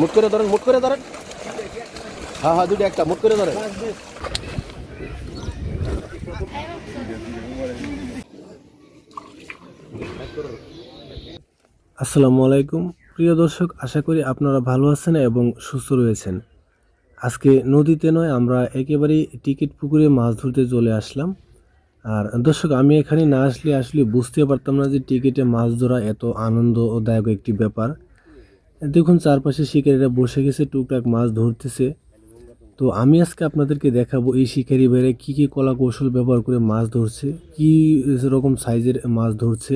মুট করে ধরেন মুট করে ধরেন। হ্যাঁ হ্যাঁ দুটো একটা মুট করে ধরেন। আসসালামু আলাইকুম। প্রিয় দর্শক, আশা করি আপনারা ভালো আছেন এবং সুস্থ রয়েছেন। আজকে নদীতে নয়, আমরা একেবারেই টিকিট পুকুরে মাছ ধরতে চলে আসলাম। আর দর্শক, আমি এখানে না আসলে আসলে বুঝতে পারতাম না যে টিকিটে মাছ ধরা এত আনন্দদায়ক একটি ব্যাপার। দেখুন, চারপাশে শিকারীরা বসে গেছে, টুকটাক মাছ ধরতেছে। তো আমি আজকে আপনাদেরকে দেখাবো, এই শিকারি বেড়ে কী কী কলা কৌশল ব্যবহার করে মাছ ধরছে, কী রকম সাইজের মাছ ধরছে,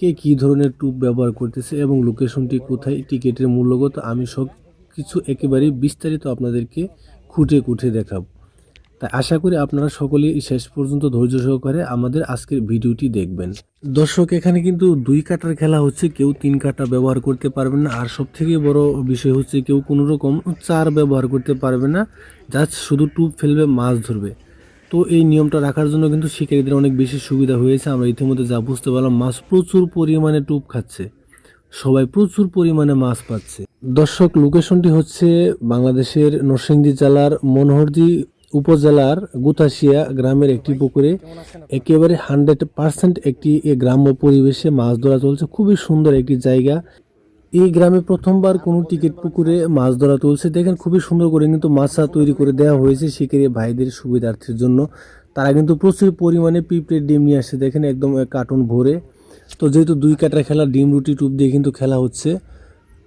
কে কী ধরনের টুপ ব্যবহার করতেছে এবং লোকেশনটি কোথায়, টিকিটের মূল্যগত আমি সব কিছু একেবারেই বিস্তারিত আপনাদেরকে খুঁটে খুঁটে দেখাব। তাই আশা করি আপনারা সকলেই শেষ পর্যন্ত ধৈর্য সহকারে আমাদের আজকের ভিডিওটি দেখবেন। দর্শক, এখানে কিন্তু দুই কাটার খেলা হচ্ছে। কেউ তিন কাটা ব্যবহার করতে পারবে না। আর সব থেকে বড় বিষয় হচ্ছে কেউ কোনো রকম চার ব্যবহার করতে পারবে না। জাস্ট শুধু টুপ ফেলবে, মাছ ধরবে। তো এই নিয়মটা রাখার জন্য কিন্তু শিকারীদের অনেক বেশি সুবিধা হয়েছে। আমরা ইতিমধ্যে যা বুঝতে পারলাম, মাছ প্রচুর পরিমাণে টুপ খাচ্ছে। সবাই প্রচুর পরিমাণে মাছ পাচ্ছে। দর্শক, লোকেশনটি হচ্ছে বাংলাদেশের নরসিংদী জেলার মনোহরদি উপজেলার গুতাশিয়া গ্রামের একটি পুকুরে। একেবারে হান্ড্রেড পার্সেন্ট একটি গ্রাম্য পরিবেশে মাছ ধরা চলছে। খুবই সুন্দর একটি জায়গা। এই গ্রামে প্রথমবার কোনো টিকিট পুকুরে মাছ ধরা চলছে। দেখেন, খুবই সুন্দর করে কিন্তু মাছা তৈরি করে দেওয়া হয়েছে শিকারি ভাইদের সুবিধার্থের জন্য। তারা কিন্তু প্রচুর পরিমাণে পিঁপড়ের ডিম নিয়ে আসছে দেখেন, একদম কার্টুন ভরে। তো যেহেতু দুই কাটার খেলা, ডিম, রুটি, টুপ দিয়ে কিন্তু খেলা হচ্ছে,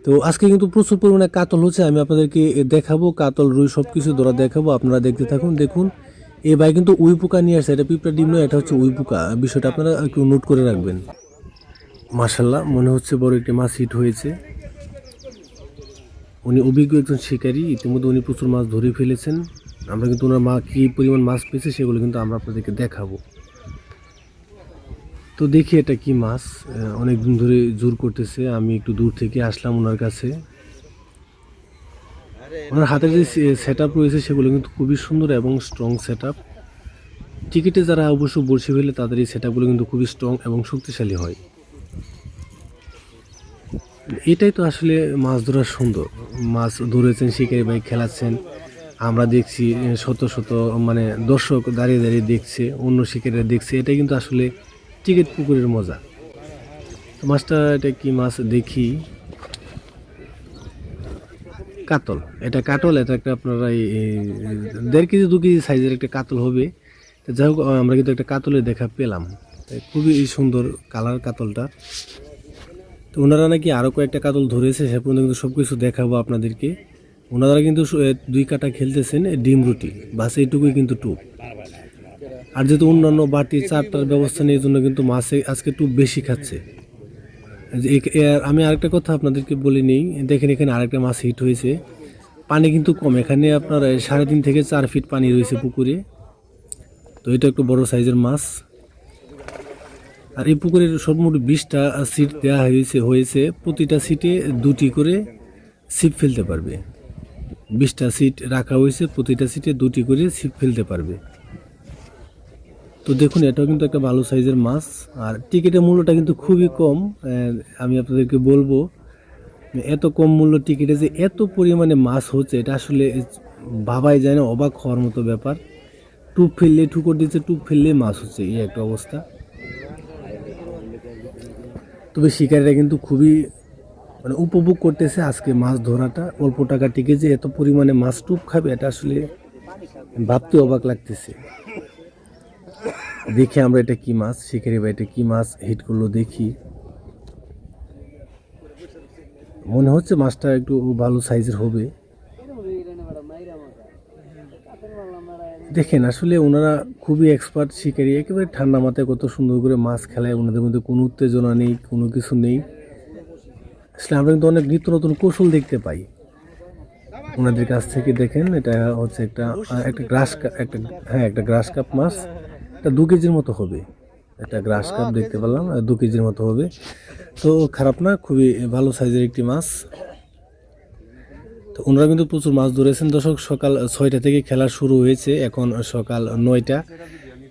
তো আজকে কিন্তু প্রচুর পরিমাণে কাতল হচ্ছে, আমি আপনাদেরকে দেখাবো কাতল, রুই সব কিছু ধরা দেখাবো, আপনারা দেখতে থাকুন, দেখুন। এই ভাই কিন্তু উই পোকা নিয়ে আসছে, এটা পিঁপড়া ডিম নয়, এটা হচ্ছে উই পোকা। বিষয়টা আপনারা একটু নোট করে রাখবেন। মাশাল্লাহ, মনে হচ্ছে বড় একটি মাছ হিট হয়েছে। উনি অভিজ্ঞ একজন শিকারী, ইতিমধ্যে উনি প্রচুর মাছ ধরে ফেলেছেন। আমরা কিন্তু ওনার মা কী পরিমাণ মাছ পেয়েছে, সেগুলো কিন্তু আমরা আপনাদেরকে দেখাবো। তো দেখি এটা কি মাছ। অনেক দিন ধরে জোর করতেছে, আমি একটু দূর থেকে আসলাম ওনার কাছে। ওনার হাতের যে সেট আপ রয়েছে সেগুলো কিন্তু খুবই সুন্দর এবং স্ট্রং সেট আপ টিকিটে যারা অবশ্য বসে ফেলে তাদের এই সেট আপগুলো কিন্তু খুবই স্ট্রং এবং শক্তিশালী হয়। এটাই তো আসলে মাছ ধরার সুন্দর। মাছ ধরেছেন, শিকারি ভাই খেলাচ্ছেন। আমরা দেখছি শত শত মানে দর্শক দাঁড়িয়ে দাঁড়িয়ে দেখছে, অন্য শিকারীরা দেখছে। এটাই কিন্তু আসলে টিকিট পুকুরের মজা। মাছটা এটা কি মাছ দেখি? কাতল। এটা কাতল, এটা একটা আপনারা দেড় কেজি, দু কেজি সাইজের একটা কাতল হবে। যাই হোক, আমরা কিন্তু একটা কাতলের দেখা পেলাম। খুবই সুন্দর কালার কাতলটা। তো ওনারা নাকি আরও কয়েকটা কাতল ধরেছে, সে পর্যন্ত কিন্তু সব কিছু দেখাবো আপনাদেরকে। ওনারা কিন্তু দুই কাটা খেলতেছেন ডিম রুটি, বাস এইটুকুই কিন্তু টুপ। আর যেহেতু অন্যান্য বাটি চারটার ব্যবস্থা নেই জন্য কিন্তু মাছে আজকে একটু বেশি খাচ্ছে। আমি আরেকটা কথা আপনাদেরকে বলে নিই, দেখেন এখানে আরেকটা মাছ হিট হয়েছে। পানি কিন্তু কম, এখানে আপনার সাড়ে তিন থেকে চার ফিট পানি রয়েছে পুকুরে। তো এটা একটু বড় সাইজের মাছ। আর এই পুকুরের সর্বমোট বিশটা সিট দেওয়া হয়েছে হয়েছে। প্রতিটা সিটে দুটি করে ছিপ ফেলতে পারবে। বিশটা সিট রাখা হয়েছে, প্রতিটা সিটে দুটি করে ছিপ ফেলতে পারবে। তো দেখুন, এটাও কিন্তু একটা ভালো সাইজের মাছ। আর টিকিটের মূল্যটা কিন্তু খুবই কম। আমি আপনাদেরকে বলব, এত কম মূল্য টিকিটে যে এত পরিমাণে মাছ হচ্ছে, এটা আসলে ভাবাই যায় না, অবাক হওয়ার মতো ব্যাপার। টুপ ফেললে, ঠুকর দিচ্ছে, টুপ ফেললে মাছ হচ্ছে, এই একটা অবস্থা। তবে শিকারীরা কিন্তু খুবই মানে উপভোগ করতেছে আজকে মাছ ধরাটা। অল্প টাকা টিকে যে এত পরিমাণে মাছ টুপ খাবে, এটা আসলে ভাবতে অবাক লাগতেছে। দেখি আমরা এটা কি মাছ, শিকারি বা এটা কি মাছ হিট করল দেখি। মনে হচ্ছে মাছটা একটু ভালো সাইজের হবে। দেখেন, আসলে ওনারা খুবই এক্সপার্ট শিকারী, একেবারে ঠান্ডা মাথায় কত সুন্দর করে মাছ খেলায়, ওনাদের মধ্যে কোনো উত্তেজনা নেই, কোনো কিছু নেই। আসলে আমরা কিন্তু অনেক নিত্য নতুন কৌশল দেখতে পাই। ওনাদের কাছ থেকে দেখেন, এটা হচ্ছে একটা একটা গ্রাস একটা হ্যাঁ একটা গ্রাস কাপ মাছ। এটা দু কেজির মতো হবে। একটা গ্রাস কাপ দেখতে পেলাম দু কেজির মতো হবে। তো খারাপ না খুবই ভালো সাইজের একটি মাছ। তো ওনারা কিন্তু প্রচুর মাছ ধরেছেন। দর্শক সকাল ছয়টা থেকে খেলা শুরু হয়েছে এখন সকাল নয়টা।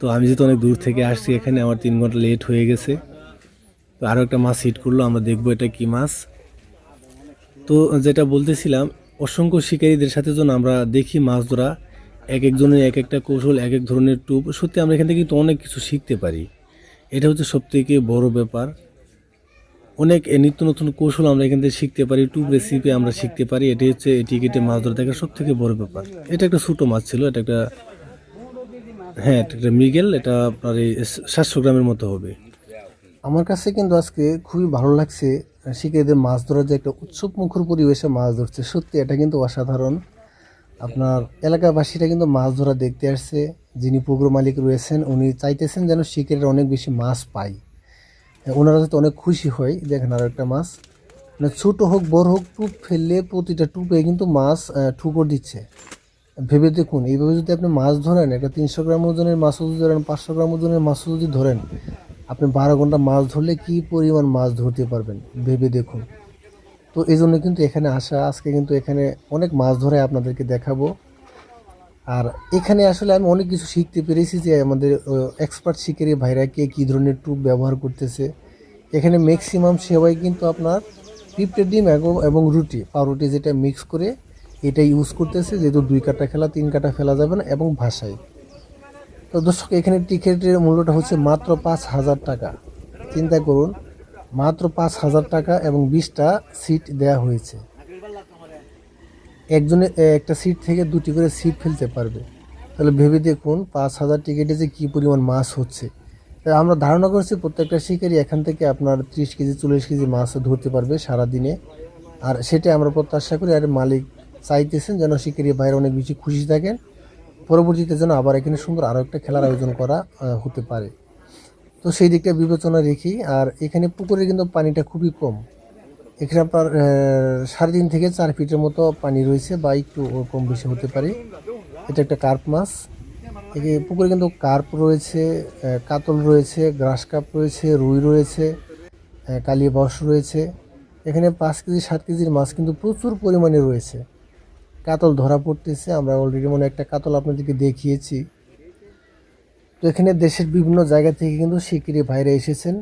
তো আমি যেহেতু অনেক দূর থেকে আসছি এখানে আমার তিন ঘণ্টা লেট হয়ে গেছে। তো আরও একটা মাছ হিট করল আমরা দেখব এটা কি মাছ। তো যেটা বলতেছিলাম অসংখ্য শিকারীদের সাথে যখন আমরা দেখি মাছ ধরা। এক একজনের এক একটা কৌশল, এক এক ধরনের টুপ। সত্যি আমরা এখান থেকে কিন্তু অনেক কিছু শিখতে পারি। এটা হচ্ছে সবথেকে বড় ব্যাপার। অনেক নিত্য নতুন কৌশল আমরা এখান থেকে শিখতে পারি, টুপ রেসিপি আমরা শিখতে পারি। এটাই হচ্ছে টিকিটে মাছ ধরা দেখার সব থেকে বড় ব্যাপার। এটা একটা ছোটো মাছ ছিল, এটা একটা হ্যাঁ এটা একটা মৃগেল, এটা আপনার এই সাতশো গ্রামের মতো হবে। আমার কাছে কিন্তু আজকে খুবই ভালো লাগছে শিকারীদের মাছ ধরার যে একটা উৎসব মুখর পরিবেশে মাছ ধরছে। সত্যি এটা কিন্তু অসাধারণ। আপনার এলাকাবাসীরা কিন্তু মাছ ধরা দেখতে আসছে। যিনি পুকুর মালিক রয়েছেন, উনি চাইতেছেন যেন শিকারীরা অনেক বেশি মাছ পাই ওনারা যাতে অনেক খুশি হয়। দেখেন আর একটা মাছ। মানে ছোটো হোক, বড় হোক, টুপ ফেললে প্রতিটা টুপে কিন্তু মাছ ঠুকর দিচ্ছে। ভেবে দেখুন, এইভাবে যদি আপনি মাছ ধরেন, একটা তিনশো গ্রাম ওজনের মাছ যদি ধরেন, পাঁচশো গ্রাম ওজনের মাছ যদি ধরেন, আপনি বারো ঘণ্টা মাছ ধরলে কি পরিমাণ মাছ ধরতে পারবেন? ভেবে দেখুন। তো এই জন্য কিন্তু এখানে আসা, আজকে কিন্তু এখানে অনেক মাছ ধরে আপনাদেরকে দেখাবো। আর এখানে আসলে আমি অনেক কিছু শিখতে পেরেছি যে আমাদের এক্সপার্ট শিকারী ভাইরা কে কী ধরনের টুপ ব্যবহার করতেছে। এখানে ম্যাক্সিমাম সেবাই কিন্তু আপনার পিঁপড়ে ডিম এবং রুটি, পাউরুটি যেটা মিক্স করে এটা ইউজ করতেছে, যেহেতু দুই কাটা খেলা, তিন কাটা ফেলা যাবে না এবং ভাষায়। তো দর্শক, এখানে টিকিটের মূল্যটা হচ্ছে মাত্র পাঁচ হাজার টাকা। চিন্তা করুন মাত্র পাঁচ হাজার টাকা এবং বিশটা সিট দেয়া হয়েছে। একজনে একটা সিট থেকে দুটি করে সিট ফেলতে পারবে। তাহলে ভেবে দেখুন, পাঁচ হাজার টিকিটে যে কী পরিমাণ মাছ হচ্ছে। তাই আমরা ধারণা করছি প্রত্যেকটা শিকারই এখান থেকে আপনার ত্রিশ কেজি, চল্লিশ কেজি মাছ ধরতে পারবে সারা দিনে আর সেটা আমরা প্রত্যাশা করি, আর মালিক চাইতেছেন যেন শিকারী বাইরে অনেক বেশি খুশি থাকেন। পরবর্তীতে যেন আবার এখানে সুন্দর আরও একটা খেলার আয়োজন করা হতে পারে। তো সেই দিকটা বিবেচনা রেখি আর এখানে পুকুরে কিন্তু পানিটা খুবই কম। এখানে আপনার সাড়ে তিন থেকে চার ফিটের মতো পানি রয়েছে বা একটু কম বেশি হতে পারে। এটা একটা কার্প মাছ। এখানে পুকুরে কিন্তু কার্প রয়েছে কাতল রয়েছে, গ্রাস কাপ রয়েছে, রুই রয়েছে কালিয়া বস রয়েছে। এখানে পাঁচ কেজি, সাত কেজির মাছ কিন্তু প্রচুর পরিমাণে রয়েছে। কাতল ধরা পড়তেছে, আমরা অলরেডি মনে একটা কাতল আপনাদেরকে দেখিয়েছি। তো এখানে দেশের বিভিন্ন জায়গা থেকে কিন্তু শিকারি ভাইরা এসেছেন।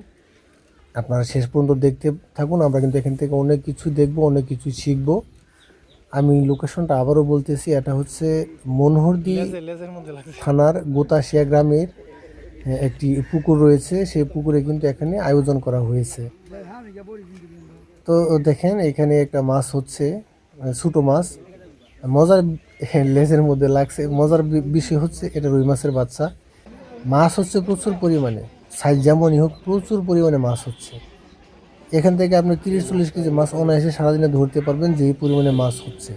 আপনারা শেষ পর্যন্ত দেখতে থাকুন, আমরা কিন্তু এখান থেকে অনেক কিছু দেখব, অনেক কিছু শিখব। আমি লোকেশনটা আবারও বলতেছি, এটা হচ্ছে মনোহরদি থানার গোতাশিয়া গ্রামের একটি পুকুর রয়েছে। সেই পুকুরে কিন্তু এখানে আয়োজন করা হয়েছে। তো দেখেন, এখানে একটা মাছ হচ্ছে ছোটো মাছ। মজার লেজের মধ্যে লাগছে। মজার বিষয় হচ্ছে, এটা রুই মাছের বাচ্চা। মাছ হচ্ছে প্রচুর পরিমাণে। সাইজ যেমনই হোক প্রচুর পরিমাণে মাছ হচ্ছে। এখান থেকে আপনি তিরিশ চল্লিশ কেজি মাছ অনায়াসে সারাদিনে ধরতে পারবেন যেই পরিমাণে মাছ হচ্ছে।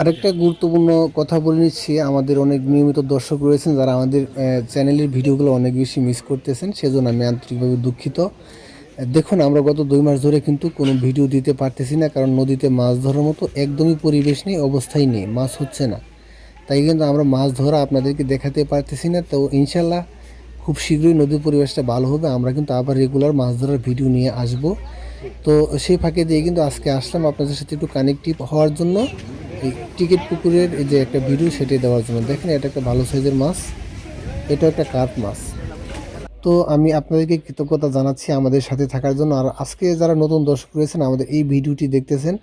আরেকটা গুরুত্বপূর্ণ কথা বলে নিচ্ছি আমাদের অনেক নিয়মিত দর্শক রয়েছেন যারা আমাদের চ্যানেলের ভিডিওগুলো অনেক বেশি মিস করতেছেন সেজন্য আমি আন্তরিকভাবে দুঃখিত। দেখুন আমরা গত দুই মাস ধরে কিন্তু কোনো ভিডিও দিতে পারতেছি না কারণ নদীতে মাছ ধরার মতো একদমই পরিবেশ নেই অবস্থাই নেই মাছ হচ্ছে না। তাই কিন্তু আমরা মাছ ধরা আপনাদেরকে দেখাতে পারতেছি না। তো ইনশাল্লাহ খুব শীঘ্রই নদীর পরিবেশটা ভালো হবে। আমরা কিন্তু আবার রেগুলার মাছ ধরার ভিডিও নিয়ে আসব। তো সেই ফাঁকে দিয়ে কিন্তু আজকে আসলাম আপনাদের সাথে একটু কানেক্টিভ হওয়ার জন্য। এই টিকিট পুকুরের এই যে একটা ভিডিও সেটাই দেওয়ার জন্য। দেখেন, এটা একটা ভালো সাইজের মাছ। এটা একটা কার্প মাছ। তো আমি আপনাদেরকে কৃতজ্ঞতা জানাচ্ছি আমাদের সাথে থাকার জন্য। আর আজকে যারা নতুন দর্শক রয়েছেন, আমাদের এই ভিডিওটি দেখতেছেন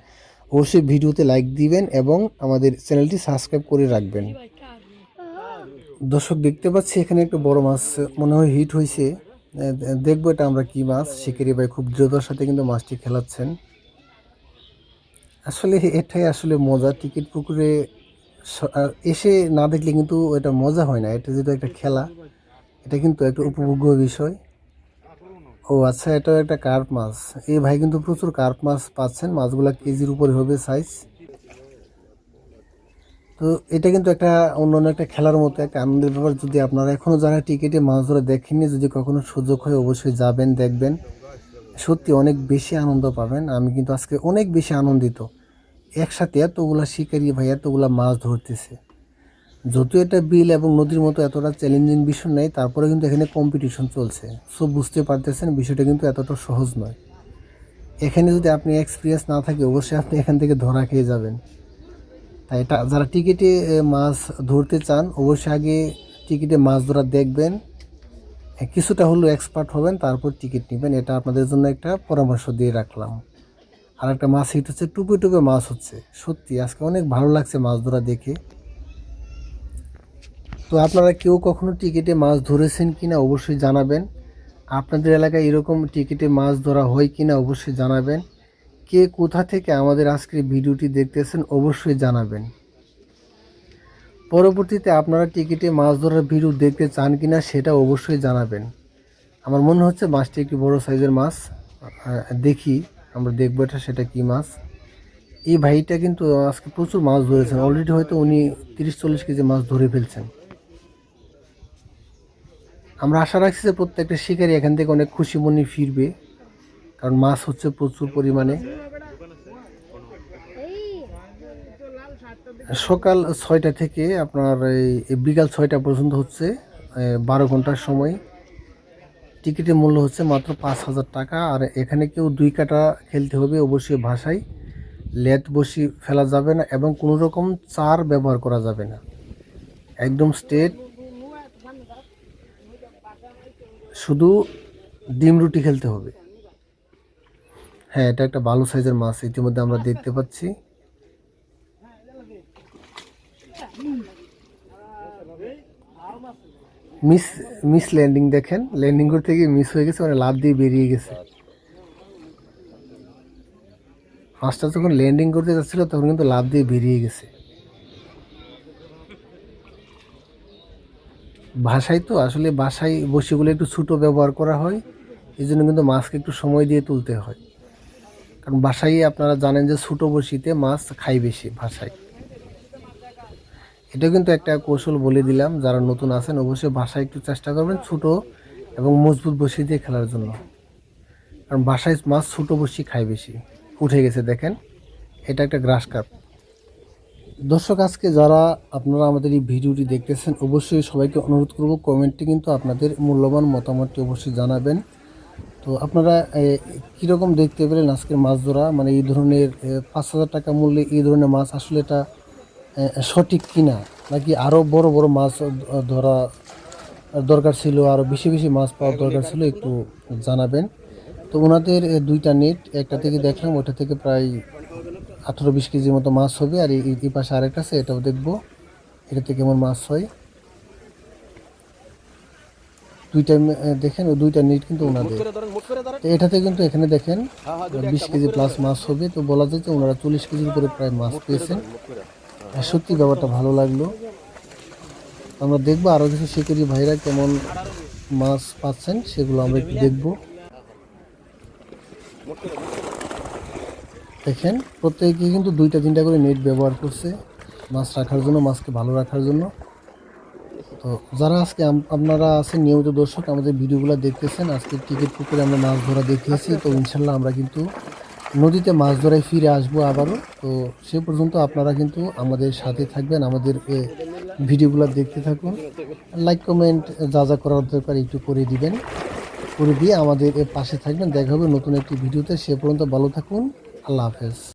অবশ্যই ভিডিওতে লাইক দিবেন এবং আমাদের চ্যানেলটি সাবস্ক্রাইব করে রাখবেন। দর্শক, দেখতে পাচ্ছি এখানে একটা বড় মাছ মনে হয় হিট হয়েছে। দেখব এটা আমরা কি মাছ? শিকারি ভাই খুব দৃঢ়তার সাথে কিন্তু মাছটি খেলাচ্ছেন। আসলে এটাই আসলে মজা। টিকিট পুকুরে এসে না দেখলে কিন্তু এটা মজা হয় না। এটা যেটা একটা খেলা, এটা কিন্তু একটা উপভোগ্য বিষয়। ও আচ্ছা এটাও একটা কার্প মাছ। এই ভাই কিন্তু প্রচুর কার্প মাছ পাচ্ছেন, মাছগুলা কেজির উপরে হবে সাইজ তো এটা কিন্তু একটা অন্যান্য একটা খেলার মতো, একটা আনন্দের ব্যাপার। যদি আপনারা এখনও যারা টিকিটে মাছ ধরে দেখেননি, যদি কখনো সুযোগ হয়, অবশ্যই যাবেন, দেখবেন। সত্যি অনেক বেশি আনন্দ পাবেন। আমি কিন্তু আজকে অনেক বেশি আনন্দিত। একসাথে এতগুলা শিকারি ভাই, এতগুলা মাছ ধরতেছে। যদিও এটা বিল এবং নদীর মতো এতটা চ্যালেঞ্জিং বিষয় নেই তারপরে কিন্তু এখানে কম্পিটিশন চলছে। সো বুঝতে পারতেছেন, বিষয়টা কিন্তু এতটা সহজ নয়। এখানে যদি আপনি এক্সপিরিয়েন্স না থাকে, অবশ্যই আপনি এখান থেকে ধরা খেয়ে যাবেন। তাই এটা, যারা টিকিটে মাছ ধরতে চান, অবশ্যই আগে টিকিটে মাছ ধরা দেখবেন। কিছুটা হলেও এক্সপার্ট হবেন, তারপর টিকিট নেবেন। এটা আপনাদের জন্য একটা পরামর্শ দিয়ে রাখলাম। আর একটা মাছ হিট হচ্ছে, টুপে টুপে মাছ হচ্ছে। সত্যি, আজকে অনেক ভালো লাগছে মাছ ধরা দেখে। তো আপনারা কেউ কখনো টিকিটে মাছ ধরেছেন কিনা অবশ্যই জানাবেন। আপনাদের এলাকায় এরকম টিকিটে মাছ ধরা হয় কিনা অবশ্যই জানাবেন। কে কোথা থেকে আমাদের আজকের ভিডিওটি দেখতেছেন অবশ্যই জানাবেন। পরবর্তীতে আপনারা টিকিটে মাছ ধরার ভিডিও দেখতে চান কিনা সেটা অবশ্যই জানাবেন। আমার মনে হচ্ছে মাছটি একটি বড় সাইজের মাছ। দেখি আমরা দেখব এটা, সেটা কি মাছ। এই ভাইটা কিন্তু আজকে প্রচুর মাছ ধরেছেন। অলরেডি হয়তো উনি তিরিশ চল্লিশ কেজি মাছ ধরে ফেলছেন। আমরা আশা রাখছি যে প্রত্যেকটা শিকারী এখান থেকে অনেক খুশি মনে ফিরবে, কারণ মাছ হচ্ছে প্রচুর পরিমাণে। সকাল ছয়টা থেকে আপনার এই বিকাল ছয়টা পর্যন্ত হচ্ছে বারো ঘণ্টার সময়। টিকিটের মূল্য হচ্ছে মাত্র পাঁচ হাজার টাকা, আর এখানে কেউ দুই কাটা খেলতে হবে অবশ্যই ভাষায় লেট বসি ফেলা যাবে না এবং কোনো রকম চার ব্যবহার করা যাবে না। একদম স্ট্রেট শুধু ডিম রুটি খেলতে হবে। হ্যাঁ এটা একটা ভালো সাইজের মাছ, ইতিমধ্যে আমরা দেখতে পাচ্ছি। মিস মিস ল্যান্ডিং দেখেন, ল্যান্ডিং করতে গিয়ে মিস হয়ে গেছে মানে লাভ দিয়ে বেরিয়ে গেছে। মাছটা যখন ল্যান্ডিং করতে যাচ্ছিল, তখন কিন্তু লাভ দিয়ে বেরিয়ে গেছে। ভাষায় তো আসলে বাসায় বসিগুলো একটু ছোটো ব্যবহার করা হয়, এই জন্য কিন্তু মাছকে একটু সময় দিয়ে তুলতে হয়। কারণ বাসায় আপনারা জানেন যে ছোটো বসিতে মাছ খাই বেশি ভাষায়। এটা কিন্তু একটা কৌশল বলে দিলাম, যারা নতুন আছেন অবশ্যই বাসায় একটু চেষ্টা করবেন ছোট এবং মজবুত বসি দিয়ে খেলার জন্য। কারণ বাসায় মাছ ছোট বসি খায় বেশি। উঠে গেছে দেখেন, এটা একটা গ্রাস কাপ। দর্শক, আজকে যারা আপনারা আমাদের এই ভিডিওটি দেখতেছেন, অবশ্যই সবাইকে অনুরোধ করব কমেন্টে কিন্তু আপনাদের মূল্যবান মতামতটি অবশ্যই জানাবেন। তো আপনারা কীরকম দেখতে পেলেন আজকের মাছ ধরা? মানে এই ধরনের পাঁচ হাজার টাকা মূল্যে এই ধরনের মাছ আসলে এটা সঠিক কিনা? নাকি আরও বড় বড় মাছ ধরা দরকার ছিল আরও বেশি বেশি মাছ পাওয়ার দরকার ছিল একটু জানাবেন। তো ওনাদের দুইটা নেট একটা থেকে দেখলাম ওটা থেকে প্রায় আঠারো বিশ কেজির মতো মাছ হবে আর এই পাশে আরেকটা আছে এটাও দেখব। এটাতে কেমন মাছ হয়? দুইটা দেখেন ওই দুইটা নেট কিন্তু ওনাদের। এটাতে কিন্তু এখানে দেখেন বিশ কেজি প্লাস মাছ হবে। তো বলা যায় যে ওনারা চল্লিশ কেজির উপরে প্রায় মাছ পেয়েছেন। আর সত্যি ব্যাপারটা ভালো লাগল। আমরা দেখব আরও কিছু শিকারি ভাইরা কেমন মাছ পাচ্ছেন সেগুলো আমরা একটু দেখব। দেখেন প্রত্যেকে কিন্তু দুইটা তিনটা করে নেট ব্যবহার করছে মাছ রাখার জন্য মাছকে ভালো রাখার জন্য। তো যারা আজকে আপনারা আছেন নিয়মিত দর্শক আমাদের ভিডিওগুলো দেখতেছেন আজকে টিকিট পুকুরে আমরা মাছ ধরা দেখিয়েছি। তো ইনশাল্লাহ আমরা কিন্তু নদীতে মাছ ধরায় ফিরে আসব আবারও। তো সে পর্যন্ত আপনারা কিন্তু আমাদের সাথে থাকবেন আমাদের এ, ভিডিওগুলো দেখতে থাকুন। লাইক কমেন্ট যা যা করার দরকার একটু করে দিবেন করে দিয়ে আমাদের পাশে থাকবেন। দেখা হবে নতুন একটি ভিডিওতে। সে পর্যন্ত ভালো থাকুন। আল্লাহ হাফেজ